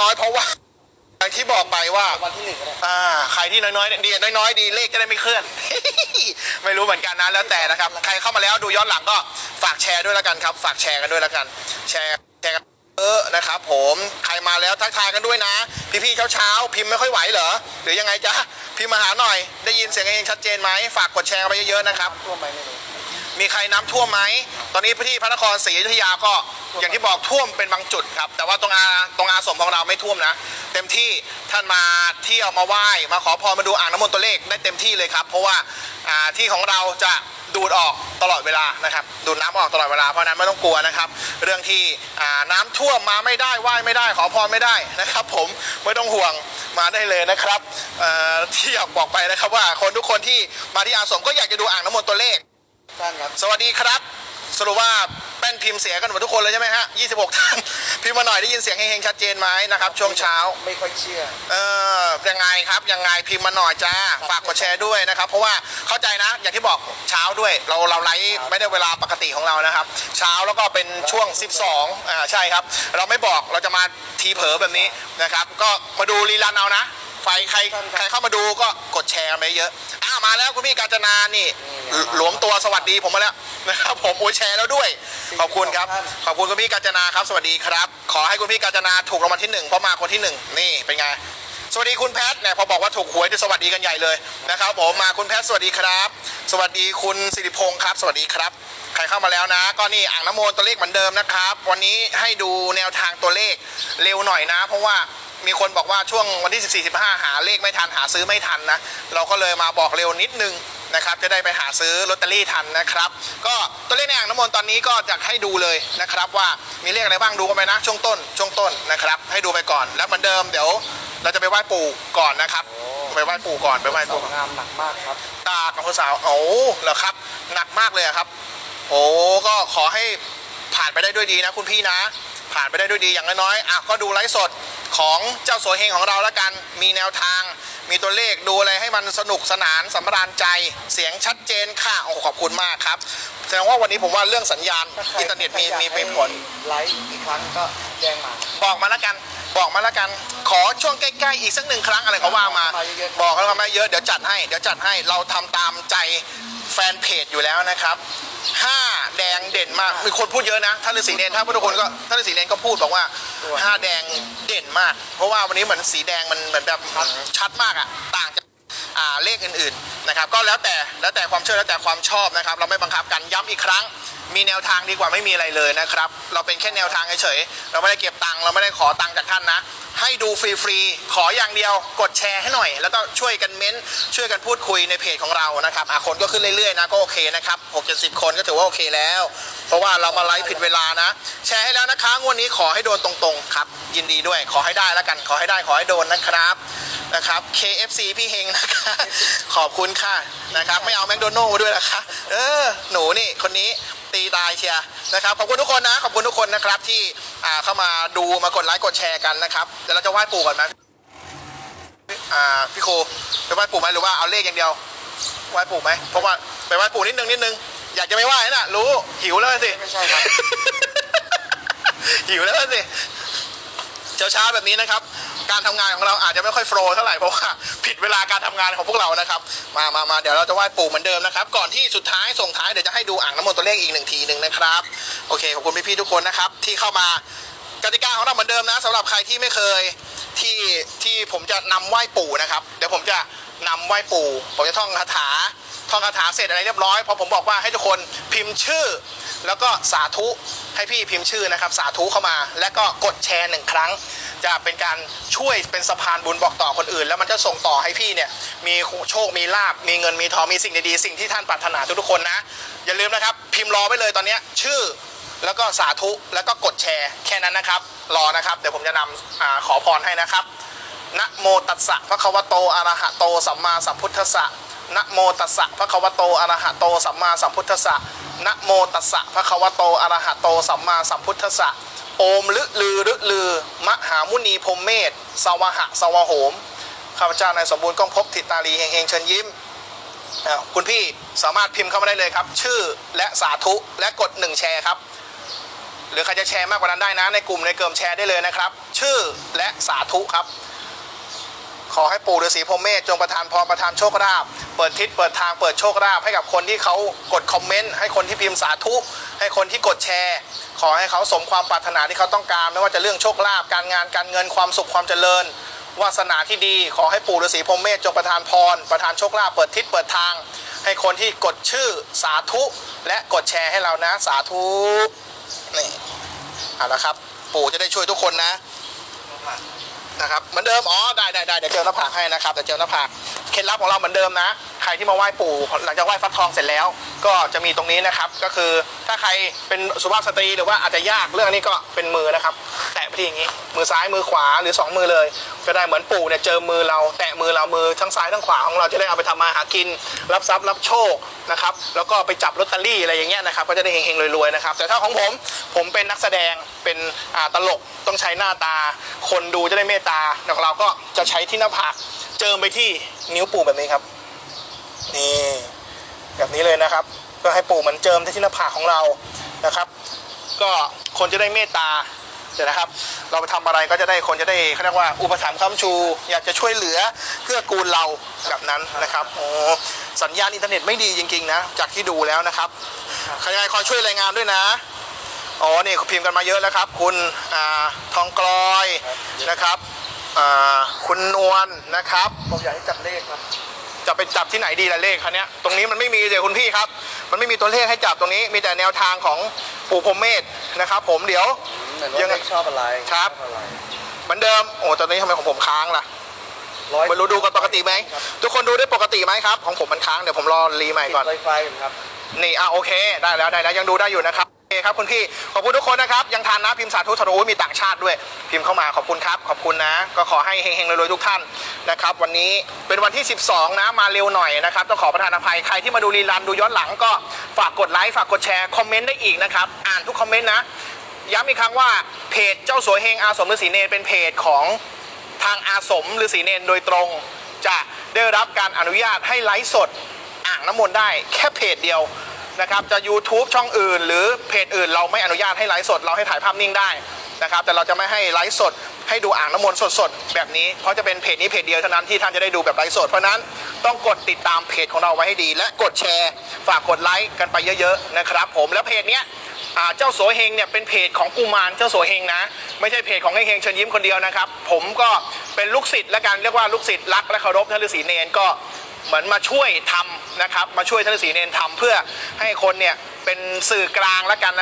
น้อยเพราะว่าอย่างที่บอกไปว่าวันที่หนึ่งอ่าใครที่น้อยๆดีน้อยๆ ดีเลขจะได้ไม่เคลื่อน ไม่รู้เหมือนกันนะแล้วแต่นะครับ ใครเข้ามาแล้วดูย้อนหลังก็ฝากแชร์ด้วยแล้วกันครับ ฝากแชร์กันด้วยแล้วกัน แชร์แชร์กันเออนะครับ ผมใครมาแล้วทักทายกันด้วยนะ พี่ๆเช้าๆพิมพ์ไม่ค่อยไหวเหรอหรือยังไงจ๊ะพิมพ์มาหาหน่อย ได้ยินเสียงเองชัดเจนไหมฝากกดแชร์ไปเยอะๆนะครับท่วมไปไม่รู้ มีใครน้ำท่วมไหม ตอนนี้ที่พระนครศรีอยุธยาก็อย่างที่บอกท่วมเป็นบางจุดครับ แต่ว่าตรงอาตรงอาสมของเราไม่ท่วมนะ เต็มที่ท่านมาเที่ยวมาไหว้มาขอพรมาดูอ่างน้ำมนต์ตัวเลขได้เต็มที่เลยครับ เพราะว่าอ่าที่ของเราจะดูดออกตลอดเวลานะครับ ดูดน้ำออกตลอดเวลาเพราะฉะนั้นไม่ต้องกลัวนะครับ เรื่องที่อ่าน้ำท่วมมาไม่ได้ไหว้ไม่ได้ขอพรไม่ได้นะครับ ผมไม่ต้องห่วงมาได้เลยนะครับเอ่อที่อยากบอกไปนะครับว่าคนทุกคนที่มาที่อาสมก็อยากจะดูอ่างน้ำมนต์ตัวเลข ท่านครับ สวัสดีครับ สรุปว่าแป้นพิมพ์เสียกันหมดทุกคนเลยใช่ไหมฮะ26 ท่าน พิมพ์มาหน่อยได้ยินเสียงเฮงๆชัดเจนไหมนะครับ ช่วงเช้า ไม่ค่อยเชื่อ เออยังไงครับยังไงพิมพ์มาหน่อยจ้าฝากกดแชร์ด้วยนะครับ เพราะว่าเข้าใจนะ อย่างที่บอกเช้าด้วย เราเราไลฟ์ไม่ได้เวลาปกติของเรานะครับ เช้าแล้วก็เป็นช่วง 12อ่าใช่ครับ เราไม่บอกเราจะมาทีเผลอแบบนี้นะครับ ก็มาดูรีลันเอานะไฟใครใครเข้ามาดูก็กดแชร์กันไปเยอะอ่ามาแล้วคุณพี่กาญจนานี่ หลวมตัวสวัสดีผมมาแล้วนะครับผมโอ้ยแชร์แล้วด้วย ขอบคุณครับ ขอบคุณคุณพี่กาญจนาครับ สวัสดีครับ ขอให้คุณพี่กาญจนาถูกรางวัลที่หนึ่งเพราะมาคนที่หนึ่งนี่เป็นไงสวัสดีคุณแพทย์เนี่ยพอบอกว่าถูกหวยจะสวัสดีกันใหญ่เลยนะครับผมมาคุณแพทย์สวัสดีครับ สวัสดีคุณสิริพงศ์ครับ สวัสดีครับ ใครเข้ามาแล้วนะ ก็นี่อ่างน้ำมนต์ตัวเลขเหมือนเดิมนะครับ วันนี้ให้ดูแนวทางตัวเลขเร็วหน่อยนะ เพราะว่ามีคนบอกว่าช่วงวันที่ 14 15 หาเลขไม่ทันหาซื้อไม่ทันนะ เราก็เลยมาบอกเร็วนิดนึง นะครับจะได้ไปหาซื้อลอตเตอรี่ทันนะครับ ก็ตัวเลขในอ่างน้ำมนต์ตอนนี้ก็จะให้ดูเลยนะครับว่ามีเลขอะไรบ้างดูกันไปนะช่วงต้นช่วงต้นนะครับ ให้ดูไปก่อนแล้วเหมือนเดิมเดี๋ยว เราจะไปไหว้ปู่ก่อนนะครับ ไปไหว้ปู่ก่อนไปไหว้สอปู่งงามหนักมากครับ ตากับคุณสาวโอ้เหรอครับ หนักมากเลยอะครับ โอ้ก็ขอให้ผ่านไปได้ด้วยดีนะ คุณพี่นะ ผ่านไปได้ด้วยดีอย่างน้อยๆอะก็ดูไลฟ์สดของเจ้าโสเฮงของเราแล้วกันมีแนวทาง มีตัวเลขดูอะไรให้มันสนุกสนานสำราญใจ เสียงชัดเจนค่ะโอ้ขอบคุณมากครับ แสดงว่าวันนี้ผมว่าเรื่องสัญญาณถ้าใครอินเทอร์เน็ตมีถ้ามีอยากมีให้ผล ไลฟ์อีกครั้งก็แจ้งมา บอกมาแล้วกัน บอกมาแล้วกัน ขอช่วงใกล้ๆอีกสักหนึ่งครั้งอะไรก็ว่ามา มาเยอะๆ บอกแล้วมาเยอะ เดี๋ยวจัดให้ เดี๋ยวจัดให้ เราทำตามใจแฟนเพจอยู่แล้วนะครับห้าแดงเด่นมาก มีคนพูดเยอะนะ ท่านฤาษีเนนท่านพุทธคุณก็ท่านฤาษีเนนก็พูดบอกว่าห้าแดงเด่นมาก เพราะว่าวันนี้เหมือนสีแดงมันเหมือนแบบชัดมากอะต่างจากเลขอื่นๆนะครับก็แล้วแต่แล้วแต่ความเชื่อแล้วแต่ความชอบนะครับ เราไม่บังคับกันย้ำอีกครั้ง มีแนวทางดีกว่าไม่มีอะไรเลยนะครับเราเป็นแค่แนวทางเฉยๆเราไม่ได้เก็บตังค์เราไม่ได้ขอตังค์จากท่านนะ ให้ดูฟรีๆขออย่างเดียวกดแชร์ให้หน่อย แล้วก็ช่วยกันเม้นช่วยกันพูดคุยในเพจของเรานะครับคนก็ขึ้นเรื่อยๆนะก็โอเคนะครับหกเจ็ดสิบคนก็ถือว่าโอเคแล้ว เพราะว่าเรามาไลฟ์ผิดเวลานะ แชร์ให้แล้วนะคะงวดนี้ขอให้โดนตรงๆ ครับ ยินดีด้วยขอให้ได้แล้วกัน ขอให้ได้ขอให้โดนนะครับนะครับ KFC พี่เฮงนะคะ ขอบคุณค่ะนะครับ ไม่เอาแมคโดนัลด์มาด้วยนะคะ เออ หนูนี่คนนี้ตีตายเชียนะครับขอบคุณทุกคนนะขอบคุณทุกคนนะครับที่อ่าเข้ามาดูมากดไลค์กดแชร์กันนะครับเดี๋ยวเราจะไหว้ปู่ก่อนไหมอ่าพี่ครูไปไหว้ปู่ไหมหรือว่าเอาเลขอย่างเดียวไหว้ปู่ไหมเพราะว่าไปไหว้ปู่นิดนึงนิดนึง อยากจะไม่ไหว้น่ะ รู้หิวแล้วสิไม่ใช่ครับ หิวแล้วสิเช้าเช้าๆแบบนี้นะครับ การทำงานของเราอาจจะไม่ค่อยโฟล์เท่าไหร่เพราะว่าผิดเวลาการทำงานของพวกเรานะครับ มามามาเดี๋ยวเราจะไหว้ปู่เหมือนเดิมนะครับ ก่อนที่สุดท้ายส่งท้ายเดี๋ยวจะให้ดูอ่างน้ำมนต์ตัวเลขอีกหนึ่งทีหนึ่งนะครับ โอเคขอบคุณพี่ๆทุกคนนะครับ ที่เข้ามากติกาของเราเหมือนเดิมนะสำหรับใครที่ไม่เคยที่ที่ผมจะนำไหว้ปู่นะครับ เดี๋ยวผมจะนำไหว้ปู่ ผมจะท่องคาถา ท่องคาถาเสร็จอะไรเรียบร้อยพอผมบอกว่าให้ทุกคนพิมพ์ชื่อ แล้วก็สาธุให้พี่พิมพ์ชื่อนะครับ สาธุเข้ามา แล้วก็กดแชร์หนึ่งครั้ง จะเป็นการช่วยเป็นสะพานบุญบอกต่อคนอื่น แล้วมันจะส่งต่อให้พี่เนี่ยมีโชคมีลาบมีเงินมีทองมีสิ่งดีๆสิ่งที่ท่านปรารถนาทุกๆคนนะ อย่าลืมนะครับ พิมพ์รอไว้เลยตอนนี้ชื่อแล้วก็สาธุแล้วก็กดแชร์แค่นั้นนะครับ รอนะครับเดี๋ยวผมจะนำอขอพรให้นะครับนะโมตัสสะพระควโตอะระหะโตสัมมาสัมพุทธัสสะ นะโมตัสสะพระคะวะโตอะระหะโตสัมมาสัมพุทธัสสะนะโมตัสสะพระคะวะโตอะระหะโตสัมมาสัมพุทธัสสะโอมลึลือลึลือ มหามุนีพรมเมธสวหะสวะโหมข้าพเจ้านายสมบูรณ์ก้องพบทิตาลีเฮงเฮงเชิญยิ้มคุณพี่สามารถพิมพ์เข้ามาได้เลยครับ ชื่อและสาธุและกดหนึ่งแชร์ครับหรือใครจะแชร์มากกว่านั้นได้นะในกลุ่มในเกิมแชร์ได้เลยนะครับ ชื่อและสาธุครับ ขอให้ปู่ฤาษีพรหมเมธจงประทานพรประทานโชคลาภเปิดทิศเปิดทางเปิดโชคลาภให้กับคนที่เขากดคอมเมนต์ให้คนที่พิมพ์สาธุ ให้คนที่กดแชร์ ขอให้เขาสมความปรารถนาที่เขาต้องการ ไม่ว่าจะเรื่องโชคลาภการงานการเงินความสุขความเจริญวาสนาที่ดี ขอให้ปู่ฤาษีพรหมเมธจงประทานพร ประทานโชคลาภเปิดทิศเปิดทาง ให้คนที่กดชื่อสาธุ และกดแชร์ให้เรานะสาธุนี่เอาละครับ ปู่จะได้ช่วยทุกคนนะ นะครับเหมือนเดิมอ๋อได้ได้ได้เดี๋ยวเจอหน้าผากให้นะครับเดี๋ยวเจอหน้าผากเคล็ดลับของเราเหมือนเดิมนะ ใครที่มาไหว้ปู่หลังจากไหว้ฟักทองเสร็จแล้ว ก็จะมีตรงนี้นะครับ ก็คือถ้าใครเป็นสุภาพสตรีหรือว่าอาจจะยากเรื่องนี้ก็เป็นมือนะครับะไปที่อย่างนี้ มือซ้ายมือขวาหรือสองมือเลย ก็ได้เหมือนปู่เนี่ยเจอมือเราแตะมือเรามือทั้งซ้ายทั้งขวาของเราจะได้เอาไปทำมาหากิน รับทรัพย์รับโชคนะครับแล้วก็ไปจับลอตเตอรี่อะไรอย่างเงี้ยนะครับก็จะได้เฮงๆรวยๆนะครับแต่ถ้าของผมผมเป็นนักแสดงเป็นตลกต้องใช้หน้าตา คนดูจะได้เมตตาแล้วเราก็จะใช้ที่หน้าผากเจิมไปที่นิ้วปู่แบบนี้ครับนี่แบบนี้เลยนะครับ ก็ให้ปู่เหมือนเจิมที่หน้าผากของเรานะครับ ก็คนจะได้เมตตา นะครับ เราไปทำอะไรก็จะได้คนจะได้เขาเรียกว่าอุปถัมภ์ค้ำชู อยากจะช่วยเหลือเพื่อกูลเราแบบนั้นนะครับโอ้สัญญาณอินเทอร์เน็ตไม่ดีจริงๆนะจากที่ดูแล้วนะครับใครๆคอยช่วยรายงานด้วยนะอ๋อนี่พิมพ์กันมาเยอะแล้วครับ คุณอ่าทองกลอยนะครับอ่าคุณนวลนะครับผมอยากให้จับเลขครับจะไปจับที่ไหนดีละเลขคันนี้ยตรงนี้มันไม่มีเลยคุณพี่ครับ มันไม่มีตัวเลขให้จับตรงนี้ มีแต่แนวทางของปู่พรหมเมธนะครับ ผมเดี๋ยว เหมือนว่ายังไงเลขชอบอะไรครับ ชออะไรเหมือนเดิม โอ้ตอนนี้ทำไมของผมค้างล่ะร้อยไม่รู้ดูกันปกติไหม ทุกคนดูได้ปกติไหมครับ ของผมมันค้าง เดี๋ยวผมรอรีใหม่ติดก่อน ไวไฟกันครับ นี่ อะ โอเค ได้แล้ว ได้แล้ว ยังดูได้อยู่นะครับ โอเคครับคุณพี่ ขอบคุณทุกคนนะครับ ยังทันนะ พิมพ์สาธุสาธุมีต่างชาติด้วย พิมพ์เข้ามา ขอบคุณครับ ขอบคุณนะ ก็ขอให้เฮงๆรวยๆทุกท่านนะครับ วันนี้เป็นวันที่ 12 นะ มาเร็วหน่อยนะครับ ต้องขอประทานอภัย ใครที่มาดูรีลันดูย้อนหลังก็ฝากกดไลค์ ฝากกดแชร์ คอมเมนต์ได้อีกนะครับ อ่านทุกคอมเมนต์นะ ย้ำอีกครั้งว่าเพจเจ้าสัวเฮงอาสมฤาษีเนรเป็นเพจของทางอาสมฤาษีเนนโดยตรง จะได้รับการอนุญาตให้ไลฟ์สดอ่างน้ำมนต์ได้แค่เพจเดียวนะครับจะ YouTube ช่องอื่น หรือเพจอื่นเราไม่อนุญาตให้ไลฟ์สดเราให้ถ่ายภาพนิ่งได้นะครับแต่เราจะไม่ให้ไลฟ์สด ให้ดูอ่างน้ำมนต์สดๆ แบบนี้เพราะจะเป็นเพจนี้เพจเดียวเท่านั้นที่ท่านจะได้ดูแบบไลฟ์สด เพราะฉะนั้นต้องกดติดตามเพจของเราไว้ให้ดี และกดแชร์ ฝากกดไลค์กันไปเยอะๆนะครับผมแล้วเพจเนี้ย อ่าเจ้าโสเฮงเนี่ยเป็นเพจของกุมารเจ้าโสเฮงนะ ไม่ใช่เพจของเฮงเชิญยิ้มคนเดียวนะครับ ผมก็เป็นลูกศิษย์และกันเรียกว่าลูกศิษย์รักและเคารพท่านฤาษีเนนก็เหมือนมาช่วยทำนะครับ มาช่วยท่านฤาษีเนนทำเพื่อให้คนเนี่ยเป็นสื่อกลางและกันนะ